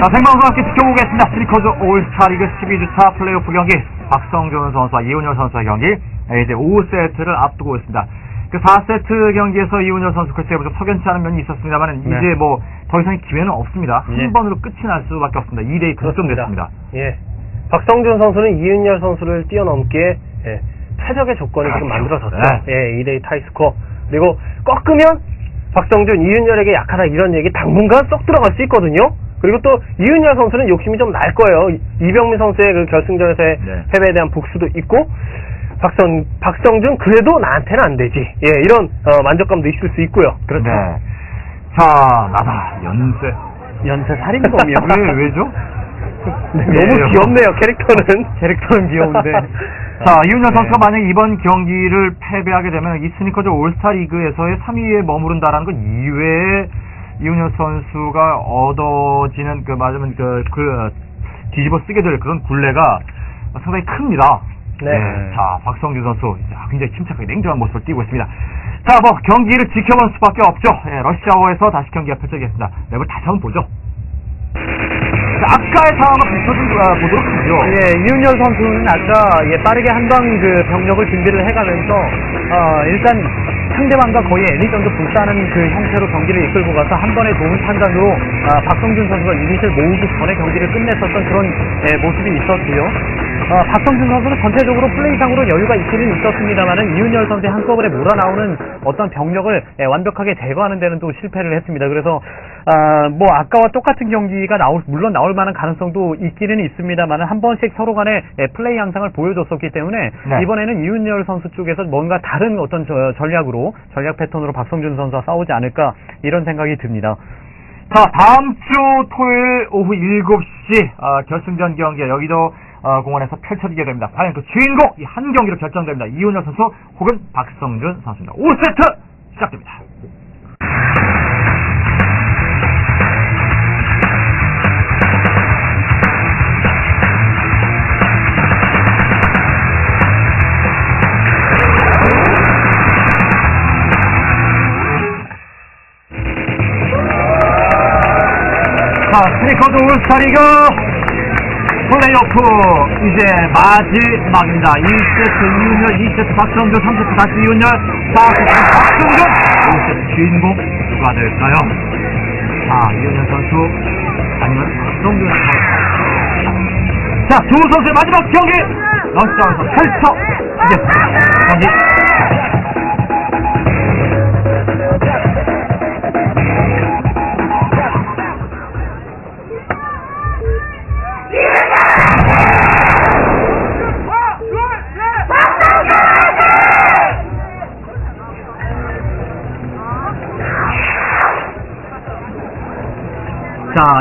자, 생방송 함께 지켜보겠습니다. 스리커즈 올스타 리그 12주차 플레이오프 경기. 박성준 선수와 이훈열 선수의 경기. 예, 이제 5세트를 앞두고 있습니다. 그 4세트 경기에서 이훈열 선수 글쎄 좀 석연치 않은 면이 있었습니다만 네. 이제 뭐 더 이상의 기회는 없습니다. 예. 한 번으로 끝이 날 수밖에 없습니다. 2대2 득점됐습니다. 예. 박성준 선수는 이윤열 선수를 뛰어넘기에 예, 최적의 조건을 지금 그렇죠. 만들어졌죠. 예, 2대2 타이스코어. 그리고 꺾으면 박성준, 이윤열에게 약하다 이런 얘기 당분간 쏙 들어갈 수 있거든요. 그리고 또 이윤열 선수는 욕심이 좀 날 거예요. 이- 이병민 선수의 그 결승전에서의 네. 패배에 대한 복수도 있고 박성 박성준 그래도 나한테는 안 되지. 예, 이런 어, 만족감도 있을 수 있고요. 그렇죠. 네. 자, 나다. 연세. 연쇄 살인범이요. 왜, 왜죠? 네, 예, 너무 예. 귀엽네요, 캐릭터는. 캐릭터는 귀여운데. 자, 이훈열 선수가 만약 이번 경기를 패배하게 되면 이 스니커즈 올스타 리그에서의 3위에 머무른다라는 것 이외에 이훈열 선수가 얻어지는 그 맞으면 그, 그 뒤집어 쓰게 될 그런 굴레가 상당히 큽니다. 네. 예, 자, 박성준 선수 자, 굉장히 침착하게 냉정한 모습을 띄고 있습니다. 자, 뭐 경기를 지켜볼 수밖에 없죠. 예, 러시아워에서 다시 경기가 펼쳐지겠습니다. 맵을 다시 한번 보죠. 자, 아까의 상황을 비춰 좀 아, 보도록 하죠. 예, 이윤열 선수는 아까 예, 빠르게 한방 그 병력을 준비를 해가면서 어, 일단 상대방과 거의 애니 정도 불사하는 그 형태로 경기를 이끌고 가서 한 번의 좋은 판단으로 아, 박성준 선수가 유닛을 모으기 전에 경기를 끝냈었던 그런 예, 모습이 있었고요. 어, 박성준 선수는 전체적으로 플레이상으로 여유가 있기는 있었습니다만은 이윤열 선수의 한꺼번에 몰아나오는 어떤 병력을 예, 완벽하게 제거하는 데는 또 실패를 했습니다. 그래서 아, 뭐 아까와 똑같은 경기가 나올 물론 나올 만한 가능성도 있기는 있습니다만 한 번씩 서로 간에 예, 플레이 양상을 보여줬었기 때문에 네. 이번에는 이윤열 선수 쪽에서 뭔가 다른 어떤 저- 전략으로 전략 패턴으로 박성준 선수와 싸우지 않을까 이런 생각이 듭니다. 자, 다음 주 토요일 오후 7시 아, 결승전 경기가 여기도 어, 공원에서 펼쳐지게 됩니다. 과연 그 주인공 이 한 경기로 결정됩니다. 이훈열 선수 혹은 박성준 선수입니다. 5세트 시작됩니다. 자, 스니커즈 올스타리그 플레이오프 이제 마지막입니다. 1세트 이윤열, 2세트 박성준, 3세트 다시 이윤열, 4세트 박성준, 5세트 주인공 누가 될까요? 자, 이윤열 선수 아니면 박성준 선수. 자, 두 선수의 마지막 경기 러시아에서 펼쳐지겠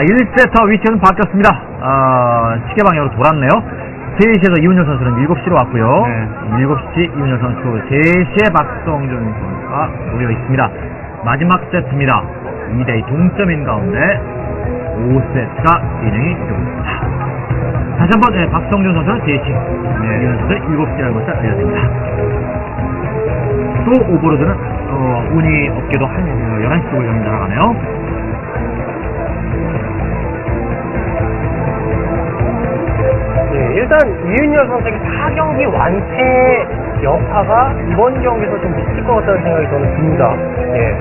1세터 위치는 바뀌었습니다. 아, 시계 방향으로 돌았네요. 3시에서 이훈열 선수는 7시로 왔고요. 네. 7시 이훈열 선수, 3시에 박성준 선수가 모여 있습니다. 마지막 세트입니다. 2대2 동점인 가운데 5세트가 진행이 되고 있습니다. 다시 한번 네, 박성준 선수는 3시, 이훈열 선수는 7시라는 것을 알려드립니다. 또 오버로드는 어, 운이 없게도 한, 어, 11시 쪽을 향해 날아가네요. 일단 이윤열 선수에게 4경기 완패 여파가 이번 경기에서 좀 미칠 것 같다는 생각이 저는 듭니다. 예.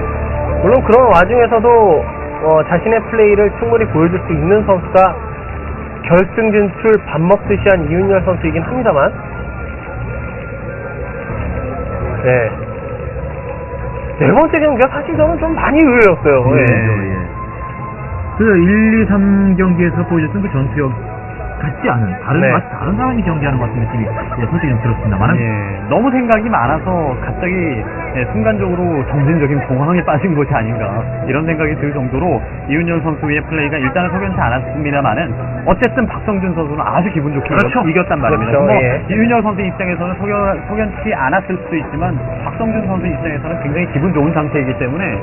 물론 그런 와중에서도 어, 자신의 플레이를 충분히 보여줄 수 있는 선수가 결승 진출 밥 먹듯이 한 이윤열 선수이긴 합니다만 네. 네 번째 경기가 사실 저는 좀 많이 의외였어요. 예. 그 1, 2, 3 경기에서 보여줬던 그 전투력 같지 않은 다른 네. 마치 다른 사람이 경기하는 것 같은 느낌이 예, 솔직히 좀 들었습니다만 예, 너무 생각이 많아서 갑자기 예, 순간적으로 정신적인 공황에 빠진 것이 아닌가 이런 생각이 들 정도로 이윤열 선수의 플레이가 일단은 석연치 않았습니다만은 어쨌든 박성준 선수는 아주 기분 좋게 그렇죠. 이겼- 이겼단 말입니다. 그렇죠, 뭐 예. 이윤열 선수 입장에서는 석연, 석연치 않았을 수도 있지만 박성준 선수 입장에서는 굉장히 기분 좋은 상태이기 때문에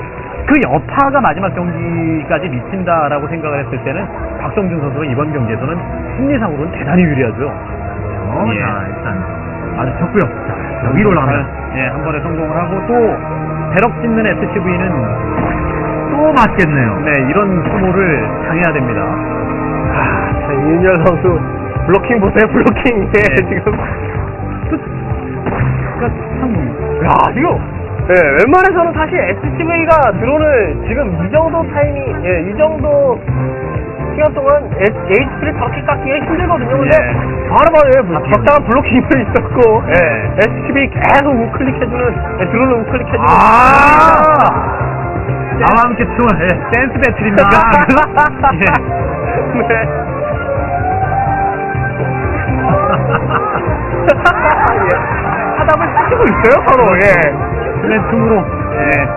그 여파가 마지막 경기까지 미친다라고 생각을 했을 때는 박성준 선수가 이번 경기에서는 승리상으로는 대단히 유리하죠. 어, 예. 자, 일단 아주. 자, 자, 위로 올라갑니다. 예, 한 번에 성공을 하고 또 배럭 짓는 SCV는 또 맞겠네요. 네, 이런 소모를 당해야 됩니다. 아, 자, 이윤열 선수 블로킹 보세요, 블로킹. 예, 네. 지금. 그러니까 참 야, 지금. 예, 웬만해서는 사실 SCV가 드론을 지금 이 정도 타이밍, 예, 이 정도 시간 동안 HP를 저렇게 깎기가 힘들거든요. 근데 예. 바로바로 예, 적당한 블로킹이 있었고, 예. SCV 계속 우클릭해주는, 예, 드론을 우클릭해주는. 아! 나와 함께 춤을. 예. 댄스 배틀입니까? 예. 네. 예. 하답을 시키고 있어요, 서로. 예. 플랜tum으로 예.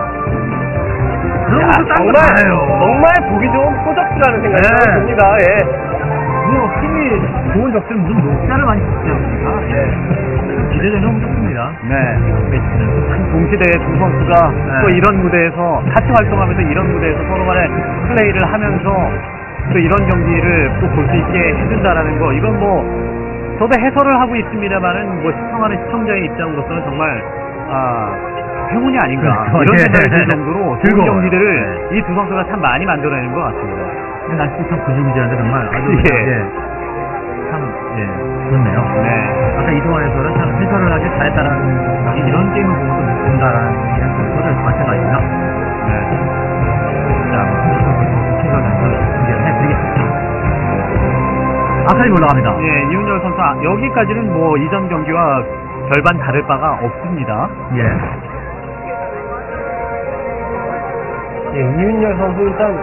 그런 야, 것도 딴거 정말, 많아요. 정말 보기 좋은 프로젝트라는 생각이 네. 듭니다. 예. 뭐, 힘이 좋은 적들은 무슨 녹차를 많이 쓰지 않습니까? 예. 기대되는 홍조입니다. 네. 동시대에 두 선수가 네. 또 이런 무대에서 같이 활동하면서 이런 무대에서 서로 간에 플레이를 하면서 또 이런 경기를 또 볼 수 있게 해준다라는 거 이건 뭐 저도 해설을 하고 있습니다만은 뭐 시청하는 시청자의 입장으로서는 정말 아 행운이 아닌가 그렇죠. 이런 예. 생각이 들 정도로 좋은. 경기들을 이 두 선수가 참 많이 만들어내는 것 같습니다. 날씨 참 구질구질한데 정말 아주 예. 예. 참 예, 좋네요. 네. 아까 이동환 해설은 참 해설을 하길 잘했다라는 이- 이런 게임을 보고서 느낀다라는 저도 마찬가지입니다. 네. 자, 뭐, 해드리겠습니다. 아카리 올라갑니다. 예, 이훈열 선수 아, 여기까지는 뭐 이전 경기와 별반 다를 바가 없습니다. 예. 예, 이윤열 선수 일단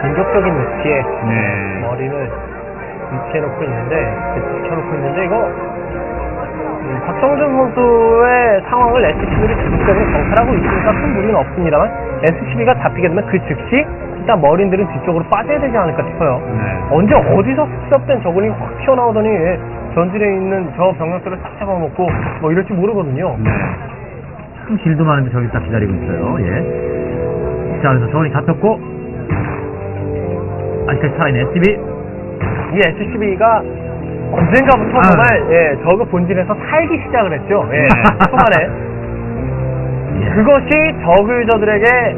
공격적인 위치에 네. 머리를 위치해 놓고 있는데, 위치해 놓고 있는데, 이거, 음, 박성준 선수의 상황을 SCB를 적극적으로 정찰하고 있으니까 큰 무리는 없습니다만, SCB가 잡히게 되면 그 즉시 일단 머린들은 뒤쪽으로 빠져야 되지 않을까 싶어요. 네. 언제 어디서 습섭된 저글이 확 튀어나오더니 예, 전진에 있는 저 병력들을 싹 잡아먹고 뭐 이럴지 모르거든요. 네. 참 길도 많은데 저기 딱 기다리고 있어요. 예. 자, 그래서 저원이 잡혔고, 아직까지 살아있는 SCB. 이 SCB가 언젠가부터 아. 정말 예, 저그 본진에서 살기 시작을 했죠. 예, 초반에 예. 그것이 저그 유저들에게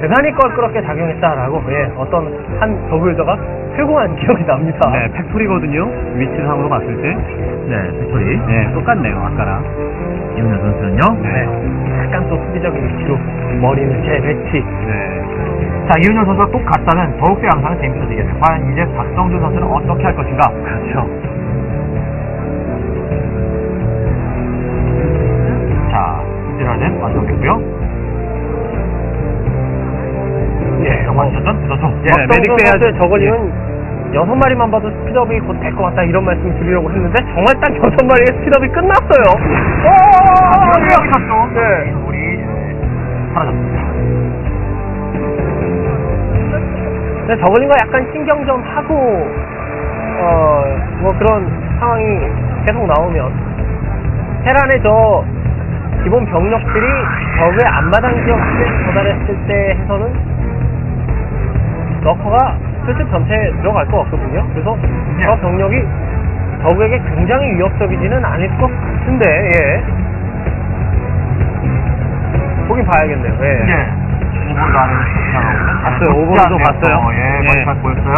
대단히 껄끄럽게 작용했다라고 예, 어떤 한 유저가 회고한 기억이 납니다. 네, 팩토리거든요. 위치상으로 봤을 때. 네, 팩토리. 네, 똑같네요, 아까랑. 이훈현 선수는요. 네, 약간 또 수비적인 위치로 머리는 재배치. 네. 자, 이훈현 선수가 또 갔다면 더욱더 양상은 재밌어지겠네요. 과연 이제 박성준 선수는 어떻게 할 것인가? 그렇죠. 자, 스티라는 완성됐고요. 예, 완전전 부서져. 예, 메딕. 선수의 저걸링은 여섯 마리만 봐도 스피드업이 곧 될 것 같다 이런 말씀 드리려고 했는데 정말 딱 여섯 마리의 스피드업이 끝났어요. 오, 또 네. 우리 사라졌습니다. 근데 저글링과 약간 신경전 하고 어 뭐 그런 상황이 계속 나오면 테란의 저 기본 병력들이 적의 앞마당 지역에 도달했을 때 해서는 러커가 슬슬 전체에 들어갈 것 같거든요. 그래서 저 병력이 적에게 굉장히 위협적이지는 않을 것 같은데 예. 보긴 봐야겠네요. 예. 예. 오버로드 안에 나가고 봤어요. 오버로드 봤어요. 예, 예. 머리카락 보였어요.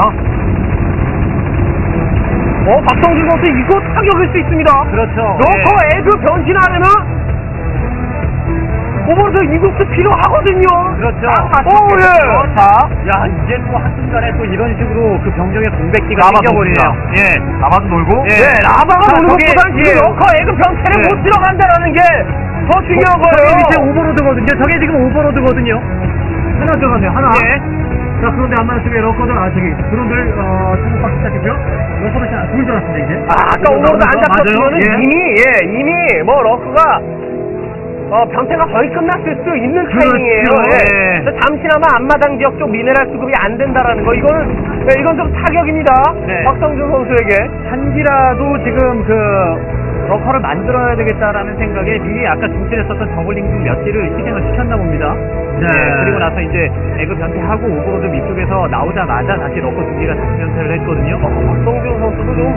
어 박성준 선수 이거 타격일 수 있습니다. 그렇죠. 러커 에그 변신하면 은 오버로드 이국수 필요하거든요. 그렇죠. 오 예. 자, 야, 이제 또 한순간에 또 이런 식으로 그 병력의 공백기가 남아도 생겨버리네요. 예. 남아도 놀고. 예. 네, 라바가 자, 오는 저기, 것보다는 지금 예. 러커 에그 변태를 네. 못 들어간다라는 게 더 중요한 저게 거예요. 밑에 오버로드거든요. 저게 지금 오버로드거든요. 하나 들어가네요, 하나. 예. 자, 그런데 안마는 쪽에 러커들, 아, 저기, 드론들, 어, 착륙하기 시작했고요. 러커들 둘 들어갔습니다, 이제. 아, 아까 오버로드 안 잡혔으면 맞아요. 예. 이미 예 이미 뭐 러커가 어, 변태가 거의 끝났을 수 있는 그렇죠. 타이밍이에요. 예. 예. 그래서 잠시나마 앞마당 지역 쪽 미네랄 수급이 안 된다라는 거 이거는 예, 이건 좀 타격입니다. 네. 박성준 선수에게. 한기라도 지금 그 러커를 만들어야 되겠다라는 생각에 미리 아까 중실했었던 저글링 중몇 개를 희생을 시켰나 봅니다. 네. 그리고 나서 이제 에그 변태하고 오버로드 밑쪽에서 나오자마자 다시 러커 두 개가 다시 변태를 했거든요. 어, 박성준 선수도 좀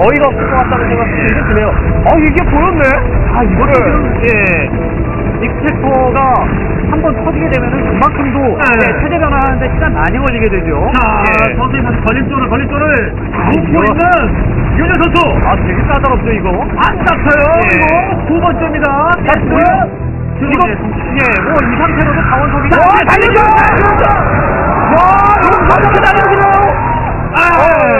어이가 없을 것 같다는 생각이 좀 드네요. 어, 이게 보였네? 아, 이거를 예. 빅스펙터가 한번 터지게 되면은 그만큼도 네. 네, 체제 변화하는데 시간 많이 걸리게 되죠. 자, 예. 선수님 줄을 걸릴 줄을 놓고 이거- 있는 윤현 선수. 아, 되게 까다롭죠, 이거. 안 잡혀요. 예. 이거 두 번째입니다. 자, 됐어요. 지금, 지금 예, 뭐, 이 상태로도 강원 소비가. 와, 달려줘! 와, 너무 가볍게 달려들어요. 아,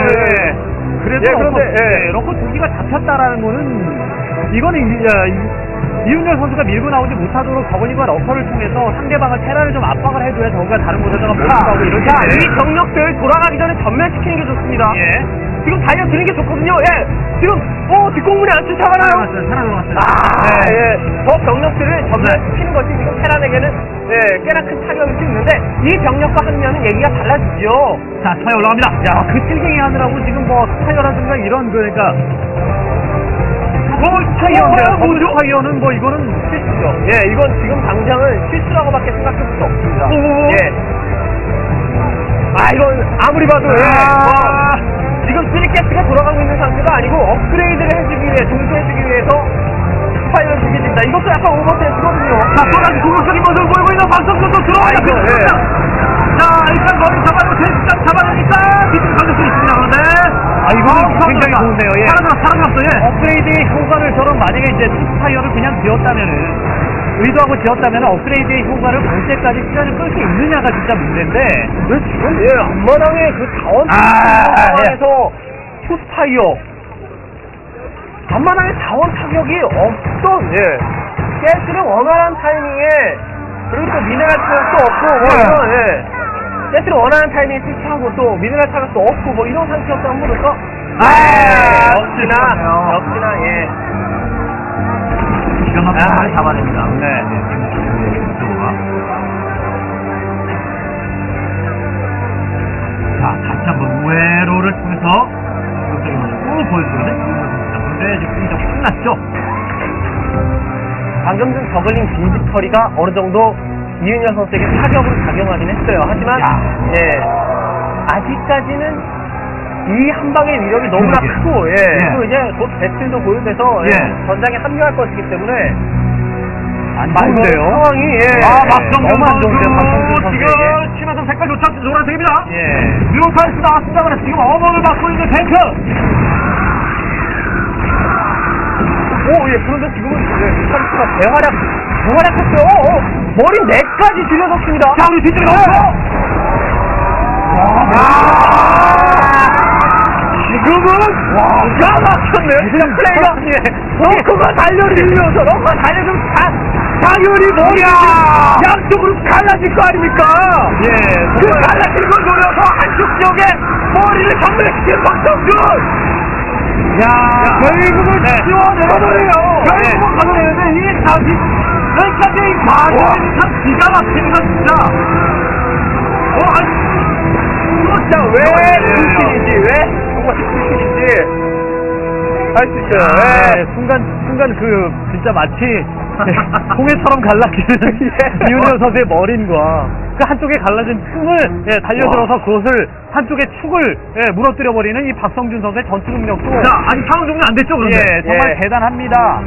예. 그래도 예, 그런데, 예. 예, 러커 두 기가 잡혔다라는 거는, 이거는, 이, 야, 이, 이윤열 선수가 밀고 나오지 못하도록 저글링과 러커를 통해서 상대방을 테라를 좀 압박을 해줘야 저가 다른 곳에다가 몰아가고 이럴 자. 이 병력들 돌아가기 전에 전멸시키는 게 좋습니다. 예. 지금 달려드는 게 좋거든요. 예. 지금, 어, 뒷공문에 안 쫓아가나요? 살아났어요. 살아 들어갔어요. 아, 네. 예. 저 병력들을 전멸시키는 것이 지금 테란에게는 예, 꽤나 큰 타격일 수 있는데 이 병력과 하면은 얘기가 달라지죠. 자, 스파이 올라갑니다. 야, 그 til갱이 하느라고 지금 뭐, 스파이어라든가 이런, 그, 그러니까, 어, 스파이어인데요. 어, 뭐죠? 스파이어는 뭐, 이거는 실수죠. 예, 이건 지금 당장은 실수라고밖에 생각할 수 없습니다. 오. 예. 아, 이건 아무리 봐도 예. 아. 뭐, 지금 3캐스가 돌아가고 있는 상태가 아니고 업그레이드를 해주기 위해 동조해주기 위해서 스파이를 됩니다. 이것도 약간 오버테스거든요. 자, 또 다시 공격적인 모습을 보이고 있는 박성준도 들어옵니다. 아이고, 예. 자, 일단 머리 잡아도 대시장 잡아내니까 뒤쪽 걸릴 수 있습니다. 그런데 아, 이거는 굉장히 좋은데요, 예. 살아들어, 살아들었어, 예. 업그레이드의 효과를 저런 만약에 이제 투스파이어를 그냥 지었다면은 의도하고 지었다면 업그레이드의 효과를 볼 때까지 시간을 끌 수 있느냐가 진짜 문제인데 왜 지금 예, 앞마당에 그 자원 아, 상황에서 투스파이어 앞마당에 자원 타격이 없던 예. 가스를 원활한 타이밍에 그리고 또 미네랄 타격도 없고 뭐 네. 이런 예. 가스를 원활한 타이밍에 설치하고 또 미네랄 타격도 없고 뭐 이런 상태였던 거로서 아, 역시나 어쨌든 역시나 예. 기가 막히게 아, 잘 잡아냅니다. 네. 자, 다시 한번 우회로를 통해서 공격적인 모습 쭉 보여주거든. 자, 근데 지금 공격 끝났죠? 방금 전 저글링 빈집 처리가 어느 정도 이윤열 선수에게 타격으로 작용하긴 했어요. 하지만 야. 예 아직까지는 이 한 방의 위력이 너무나 그러게. 크고 예 예. 그리고 이제 곧 배틀도 보유돼서 예. 예. 전장에 합류할 것이기 때문에 안 아, 이거 좋은데요. 상황이 예. 아, 박성준 너무 안 좋은데요, 박성준 선수 선수에게. 지금 치마선 색깔조차 노란색입니다. 예. 뮤탈스 나왔습니다. 그래 지금 어머를 받고 있는 탱크. 오, 예, 그런데 지금은, 예, 카리스가 대활약, 대활약했어요. 어, 어, 머리 넷까지 들려섰습니다. 자, 우리 뒤쪽에 나왔어. 지금은, 와, 기가 막혔네. 그냥 플레이가, 예, 러커가 달려들면서, 러커가 달려들면서, 다, 당연히 머리가 양쪽으로 갈라질 거 아닙니까? 예. 그 갈라지는 걸 노려서 한쪽 지역에 머리를 정면시킨 박성준! 야, 결국은 네. 지워내버려요. 결국은 가져내는데 이게 다시 여기까지 과정이 참 기가 막힙니다 진짜. 어, 아니, 진짜 왜 불신인지 왜 정말 불신인지 알수 있어요. 네, 예. 순간 순간 그 진짜 마치 홍해처럼 갈라지는 이윤열 선수의 머리인과 그 한쪽에 갈라진 틈을 예, 달려들어서 그것을 한쪽의 축을 예, 무너뜨려 버리는 이 박성준 선수의 전투 능력도 자, 아직 상황 종료 안 됐죠 그런데. 예, 정말 예. 대단합니다.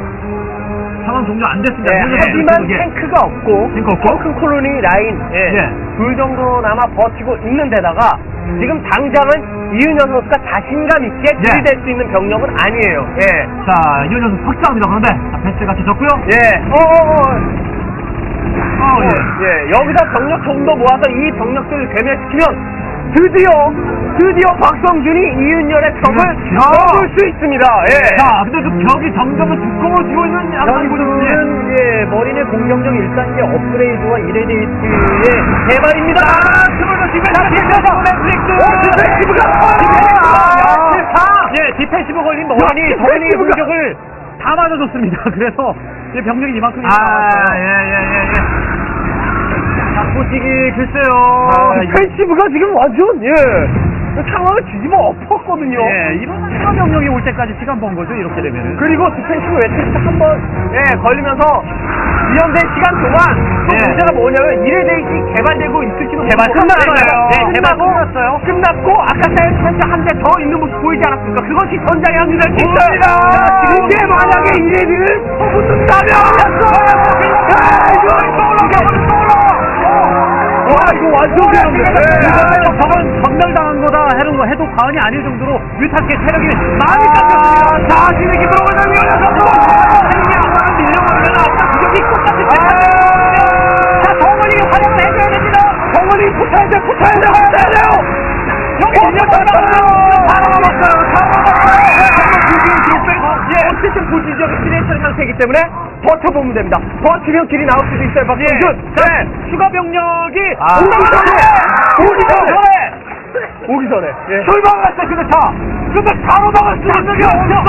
상황 종료 안 됐습니다. 예, 이윤열 하지만. 탱크가 없고 탱크 없고? 큰 콜로니 라인 예, 예. 둘 정도나마 버티고 있는 데다가 지금 당장은 이윤현 선수가 자신감 있게 예. 들이댈 수 있는 병력은 아니에요. 예. 자, 이윤열 선수 확장합니다. 그런데 자, 패스 같이 졌고요. 예. 어, 어, 어. 어, 예. 예. 여기다 병력 좀 더 모아서 이 병력들을 괴멸시키면 드디어 드디어 박성준이 이윤열의 벽을 그렇죠. 넘을 수 있습니다. 예. 자, 근데 그 벽이 점점 두꺼워지고 있는 있는데. 현수는 예, 머리의 공격력 1단계 업그레이드와 이레디티의 대박입니다. 스물도 지금 다 피해서 넷플릭스. 오, 디펜시브가! 아, 디펜시브! 예, 디펜시브 걸린 야, 머리 저글링의 디펜시브가- 공격을 다 맞아줬습니다. 그래서 이 병력이 이만큼 아, 예, 예, 예, 예. 자, 포식이 글쎄요. 아, 디펜시브가 지금 완전 예. 그 상황을 뒤집어 엎었거든요. 예, 이런 추가 명령이 올 때까지 시간 번 거죠, 이렇게 되면은. 그리고 디펜시브 매트릭스 한번 예, 걸리면서 이연된 시간 동안 또 예. 문제가 뭐냐면 이레데이지 개발되고 있을지도 개발 모르고 끝났어요. 네, 개발 끝나고, 끝났어요. 끝났고 아까 사이언스 한대 더 있는 모습 보이지 않았습니까? 그것이 전장의 확률을 보입니다. 이게 만약에 이레디를 퍼붓는다면 야, 이거 와 이거 완전 네. 저건 전멸당한 거다 해는 거 해도 과언이 아닐 정도로 뮤탈게 체력이 많이 깎였습니다. 자신의 기도로 가는 밀려버리면 아까 그격이 똑같이 자, 정원이 활용을 해줘야 됩니다. 정원이 붙어야 돼, 붙어야 돼, 붙어야 돼요! 여기 밀려버렸어요. 예, 어쨌든 보시죠. 시네이처 상태이기 때문에 버텨보면 됩니다. 버티면 길이 나올 수도 있어요, 박성준. 네. 추가 병력이 아. 오기 전에! 오기 전에! 전에 오기 전에. 예. 출발했어 근데 다 근데 바로 나갈 수 있는 게 없어요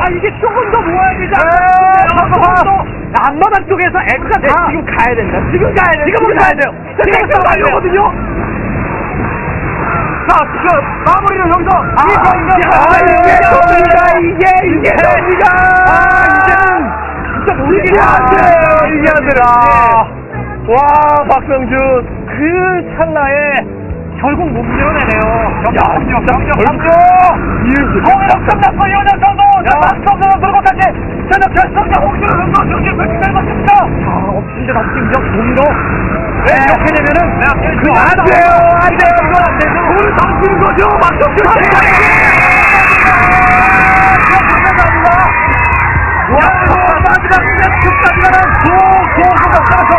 아 이게 조금 더 모아야 되지 않나요? 조금 더 앞마당 쪽에서 네, 다 지금 가야 된다. 지금 가야 돼요. 지금은 가야 돼요. 지금 지금 가야 가려거든요. 자, 지금 마무리를 여기서 아, 아, 이게 뭡니까? 이게 이게 뭡니까? 아 이제는 진짜 모르겠네 이게 안 돼! 이게 안 되라! 와, 박성준. 그 찰나에 결국 못 밀어내네요. 야, 경력 경력 벌써 이은지. 공격 끝났어 이원현 선수! 박성준 들고까지. 저녁 결승전 홍준호 선수 경기 펼치는 것입니다. 아 없인데 없인적 동도. 네, 이렇게 되면은 그냥 안 돼요, 안 돼요. 당기는 거죠, 박성준 와, 마지막 끝까지 가는 고고고고 따라서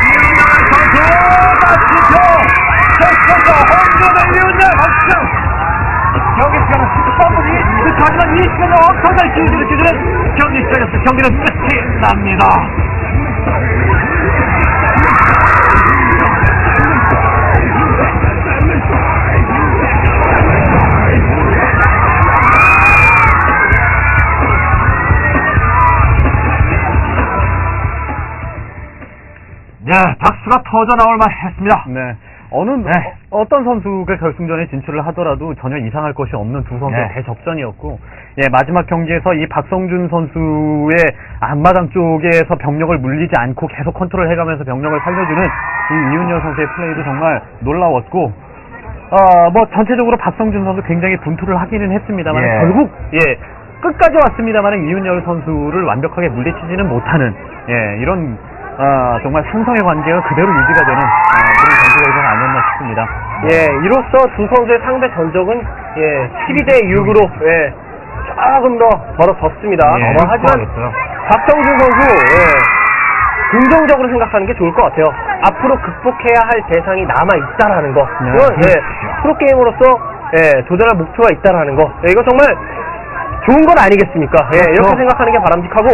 이윤열 선수 마치죠 결승전 홍준호 이윤열 박수 경기 시간은 13분이 하지만 이 시간은 엄청난 기운을 주는 경기 시작이었어 경기는 끝이 납니다 네, 박수가 터져 나올 만 했습니다. 네. 어느 네. 어, 어떤 선수가 결승전에 진출을 하더라도 전혀 이상할 것이 없는 두 선수의 네. 대적전이었고 예, 마지막 경기에서 이 박성준 선수의 앞마당 쪽에서 병력을 물리지 않고 계속 컨트롤 해가면서 병력을 살려주는 이 이윤열 선수의 플레이도 정말 놀라웠고 어, 뭐 전체적으로 박성준 선수 굉장히 분투를 하기는 했습니다만 예. 결국 예 끝까지 왔습니다만 이윤열 선수를 완벽하게 물리치지는 못하는 예 이런 아, 정말 상성의 관계가 그대로 유지가 되는 아, 그런 경기가 아니었나 싶습니다. 예, 이로써 두 선수의 상대 전적은 예, 12대 6으로 예, 조금 더 벌어졌습니다. 예, 어, 하지만. 박성준 선수 예, 긍정적으로 생각하는 게 좋을 것 같아요. 앞으로 극복해야 할 대상이 남아 있다라는 거. 네, 이건 예, 그렇죠. 프로 게이머로서 예, 도전할 목표가 있다라는 거. 예, 이거 정말 좋은 건 아니겠습니까? 예, 이렇게 그렇죠. 생각하는 게 바람직하고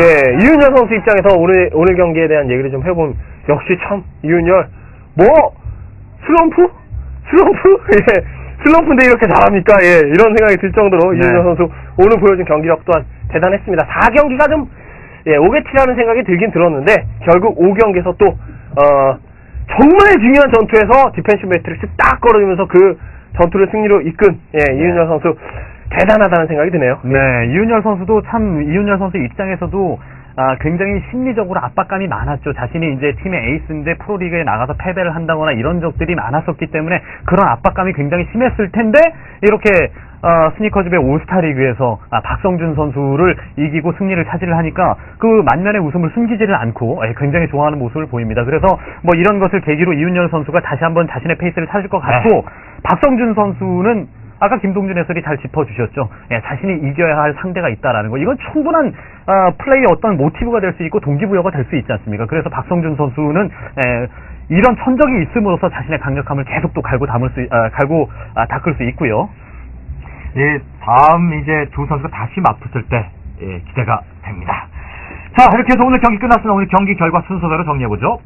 예, 이윤열 선수 입장에서 오늘 오늘 경기에 대한 얘기를 좀 해보면 역시 참 이윤열 뭐 슬럼프? 슬럼프? 예. 슬럼프인데 이렇게 잘합니까? 예. 이런 생각이 들 정도로 네. 이윤열 선수 오늘 보여준 경기력 또한 대단했습니다. 4경기가 좀 예, 오겠지라는 생각이 들긴 들었는데 결국 5경기에서 또 어, 정말 중요한 전투에서 디펜시브 매트릭스 딱 걸어주면서 그 전투를 승리로 이끈 예, 이윤열 선수 대단하다는 생각이 드네요. 네, 이윤열 선수도 참 이윤열 선수 입장에서도 아, 굉장히 심리적으로 압박감이 많았죠. 자신이 이제 팀의 에이스인데 프로리그에 나가서 패배를 한다거나 이런 적들이 많았었기 때문에 그런 압박감이 굉장히 심했을 텐데 이렇게 어, 스니커즈의 올스타 리그에서 아, 박성준 선수를 이기고 승리를 차지를 하니까 그 만면의 웃음을 숨기지를 않고 예, 굉장히 좋아하는 모습을 보입니다. 그래서 뭐 이런 것을 계기로 이윤열 선수가 다시 한번 자신의 페이스를 찾을 것 같고 박성준 선수는 아까 김동준 해설이 잘 짚어주셨죠. 예, 자신이 이겨야 할 상대가 있다라는 거. 이건 충분한 어, 플레이의 어떤 모티브가 될 수 있고 동기부여가 될 수 있지 않습니까? 그래서 박성준 선수는 예, 이런 천적이 있음으로써 자신의 강력함을 계속 또 갈고 담을 수, 아, 갈고 아, 닦을 수 있고요. 예, 다음 이제 두 선수가 다시 맞붙을 때 예, 기대가 됩니다. 자, 이렇게 해서 오늘 경기 끝났으면 오늘 경기 결과 순서대로 정리해보죠.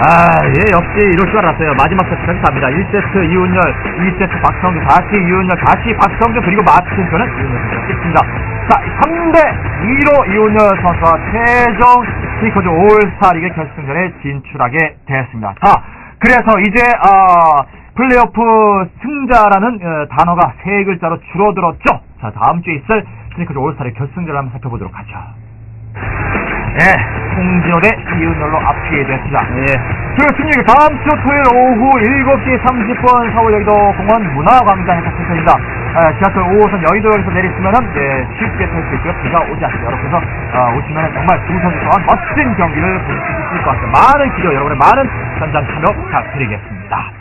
아, 예, 역시 이럴 줄 알았어요. 마지막 세트까지 갑니다. 1세트 이윤열, 2세트 박성준, 다시 이윤열, 다시 박성준, 그리고 마침표는 이윤열 선수가 찍습니다. 자, 3대 2로 이윤열 선수가 최종 스피커즈 올스타 리그 결승전에 진출하게 되었습니다. 자, 그래서 이제, 어, 플레이오프 승자라는 어, 단어가 세 글자로 줄어들었죠. 자, 다음 주에 있을 스니커즈 올스타의 결승전을 한번 살펴보도록 하죠. 예, 대 이은열로 앞뒤에 됐습니다. 예. 그 승리가 다음 주 토요일 오후 7시 30분 서울 여의도 공원 문화광장에서 펼쳐집니다. 아, 지하철 5호선 여의도역에서 내리시면은 예, 쉽게 탈 수 있고요. 비가 오지 않습니다. 여러분께서 아, 오시면 정말 두 선수 또한 멋진 경기를 볼 수 있을 것 같습니다. 많은 기대 여러분의 많은 현장 참여 부탁드리겠습니다.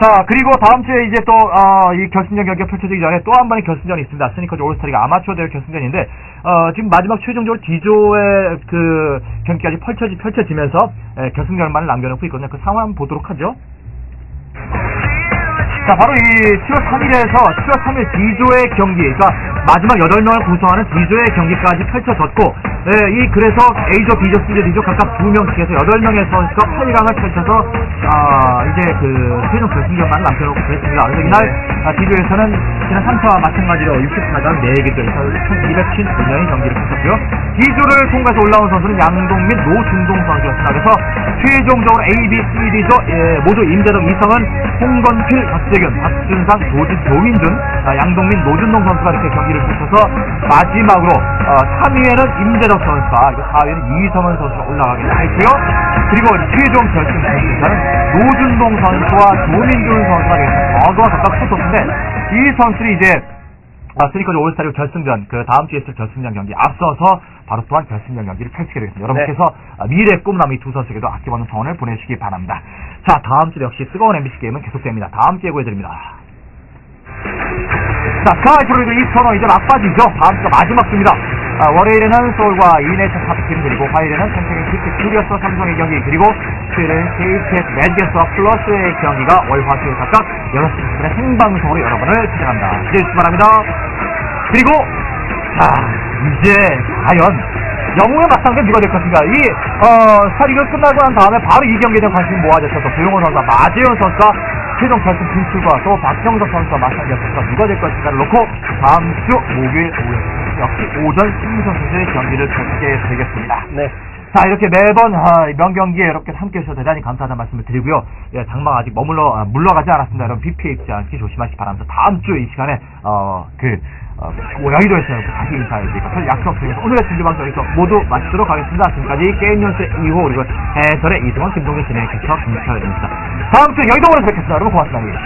자, 그리고 다음 주에 이제 또, 어, 이 결승전 경기가 펼쳐지기 전에 또 한 번의 결승전이 있습니다. 스니커즈 올스타리가 아마추어 대회 결승전인데, 어, 지금 마지막 최종적으로 D조의 그 경기까지 펼쳐지, 펼쳐지면서, 예, 결승전만을 남겨놓고 있거든요. 그 상황 보도록 하죠. 자, 바로 이 7월 3일에서 7월 3일 D조의 경기, 그러니까 마지막 8명을 구성하는 D조의 경기까지 펼쳐졌고, 예, 이 그래서 A조, B조, C조, D조 각각 2명씩 해서 8명의 선수가 8강을 펼쳐서, 아, 이제 그 최종 결승전만 남겨놓고 그랬습니다. 그래서 이날 아, D조에서는 지난 3차와 마찬가지로 64강 4개 조에서 1255명의 경기를 펼쳤고요. D조를 통과해서 올라온 선수는 양동민, 노준동 선수였습니다. 그래서 최종적으로 A, B, C, D조 예, 모두 임재덕, 이성은, 홍건필, 박재 균, 박준상, 조진, 조민준, 아, 양동민, 노준동 선수가 이렇게 경기를 펼쳐서 마지막으로 어, 3위에는 임재덕 선수가 그리고 4위에는 이성은 선수가 올라가게 했고요. 그리고 최종 결승 결승자는 노준동 선수와 조민준 선수가 되겠습니다. 저거와 각각 붙었는데 이 선수들이 이제 아, 스니커즈 올스타리그 결승전, 그 다음 주에 있을 결승전 경기 앞서서 바로 또한 결승전 경기를 펼치게 되겠습니다. 여러분께서 아, 미래의 꿈남 이두 선수에게도 아낌없는 성원을 보내주시기 바랍니다. 자, 다음 주 역시 뜨거운 MBC 게임은 계속됩니다. 다음 주에 보여드립니다. 자, 스카이 프로리그 2터너 이제 막바지죠. 다음 주가 마지막 주입니다. 아, 월요일에는 서울과 이내천 탑팀 그리고 화요일에는 생생의 키트 큐리어스 삼성의 경기 그리고 수요일은 KTS 매직에스와 플러스의 경기가 월화수요일 각각 6시 10분의 생방송으로 여러분을 찾아갑니다. 기대해 주시기 바랍니다. 그리고 자 이제 과연 영웅의 맞상대 누가 될 것인가 이 어, 스타리그 끝나고 난 다음에 바로 이 경기에 대한 관심이 모아졌죠. 또 조용호 선수와 마재현 선수가 최종 결승 진출과 또 박경석 선수와 맞상대였습니다. 누가 될 것인가를 놓고 다음 주 목요일 오후 역시 오전 신무선 선수의 경기를 펼치게 되겠습니다. 네. 자 이렇게 매번 아, 명경기에 이렇게 함께 해주셔서 대단히 감사하다는 말씀을 드리고요. 예, 장마 아직 머물러 아, 물러가지 않았습니다. 여러분 비 피해 입지 않기 조심하시기 바랍니다. 다음 주 이 시간에 어 그 어, 뭐 여의도에서 다시 인사드리고 저 약속 드리면서 오늘의 준비방송 여기서 모두 마치도록 하겠습니다. 지금까지 게임 연출 2호 그리고 해설의 이승원 김동현 진행의 캐쳐 김철입니다. 다음 주 여의도로 뵙겠습니다. 여러분 고맙습니다.